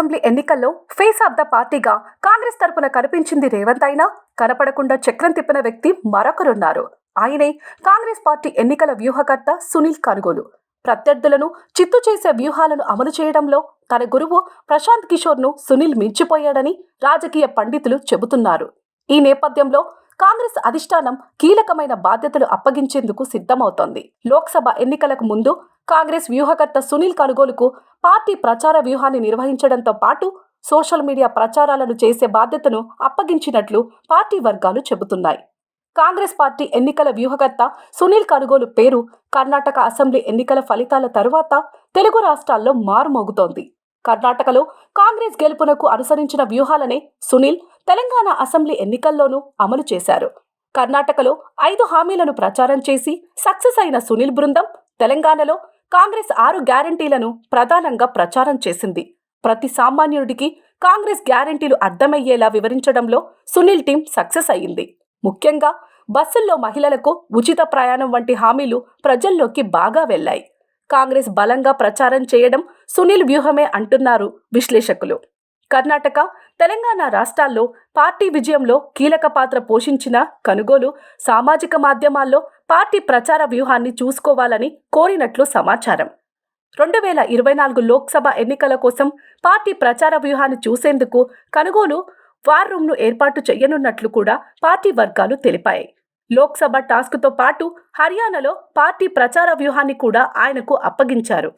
Assembly ఎన్నికల్లో face of the పార్టీగా కాంగ్రెస్ తరపున కనిపించింది రేవంత్ అయినా కనపడకుండా చక్రం తిప్పిన వ్యక్తి మరొకరున్నారు. ఆయనే కాంగ్రెస్ పార్టీ ఎన్నికల వ్యూహకర్త సునీల్ కనుగోలు. ప్రత్యర్థులను చిత్తు చేసే వ్యూహాలను అమలు చేయడంలో తన గురువు ప్రశాంత్ కిషోర్ను సునీల్ మించిపోయాడని రాజకీయ పండితులు చెబుతున్నారు. ఈ నేపథ్యంలో కాంగ్రెస్ అధిష్టానం కీలకమైన బాధ్యతలు అప్పగించేందుకు సిద్ధమవుతోంది. లోక్సభ ఎన్నికలకు ముందు కాంగ్రెస్ వ్యూహకర్త సునీల్ కనుగోలుకు పార్టీ ప్రచార వ్యూహాన్ని నిర్వహించడంతో పాటు సోషల్ మీడియా ప్రచారాలను చేసే బాధ్యతను అప్పగించినట్లు పార్టీ వర్గాలు చెబుతున్నాయి. కాంగ్రెస్ పార్టీ ఎన్నికల వ్యూహకర్త సునీల్ కనుగోలు పేరు కర్ణాటక అసెంబ్లీ ఎన్నికల ఫలితాల తరువాత తెలుగు రాష్ట్రాల్లో మారుమోగుతోంది. కర్ణాటకలో కాంగ్రెస్ గెలుపునకు అనుసరించిన వ్యూహాలనే సునీల్ తెలంగాణ అసెంబ్లీ ఎన్నికల్లోనూ అమలు చేశారు. కర్ణాటకలో ఐదు హామీలను ప్రచారం చేసి సక్సెస్ అయిన సునీల్ బృందం తెలంగాణలో కాంగ్రెస్ ఆరు గ్యారంటీలను ప్రధానంగా ప్రచారం చేసింది. ప్రతి సామాన్యుడికి కాంగ్రెస్ గ్యారంటీలు అర్థమయ్యేలా వివరించడంలో సునీల్ టీం సక్సెస్ అయ్యింది. ముఖ్యంగా బస్సుల్లో మహిళలకు ఉచిత ప్రయాణం వంటి హామీలు ప్రజల్లోకి బాగా వెళ్ళాయి కాంగ్రెస్ బలంగా ప్రచారం చేయడం సునీల్ వ్యూహమే అంటున్నారు విశ్లేషకులు. కర్ణాటక తెలంగాణ రాష్ట్రాల్లో పార్టీ విజయంలో కీలక పాత్ర పోషించిన కనుగోలు సామాజిక మాధ్యమాల్లో పార్టీ ప్రచార వ్యూహాన్ని చూసుకోవాలని కోరినట్లు సమాచారం. రెండు వేల ఇరవై నాలుగు లోక్సభ ఎన్నికల కోసం పార్టీ ప్రచార వ్యూహాన్ని చూసేందుకు కనుగోలు వార్ రూమ్ను ఏర్పాటు చేయనున్నట్లు కూడా పార్టీ వర్గాలు తెలిపాయి. లోక్సభ టాస్క్తో పాటు హర్యానాలో పార్టీ ప్రచార వ్యూహాన్ని కూడా ఆయనకు అప్పగించారు.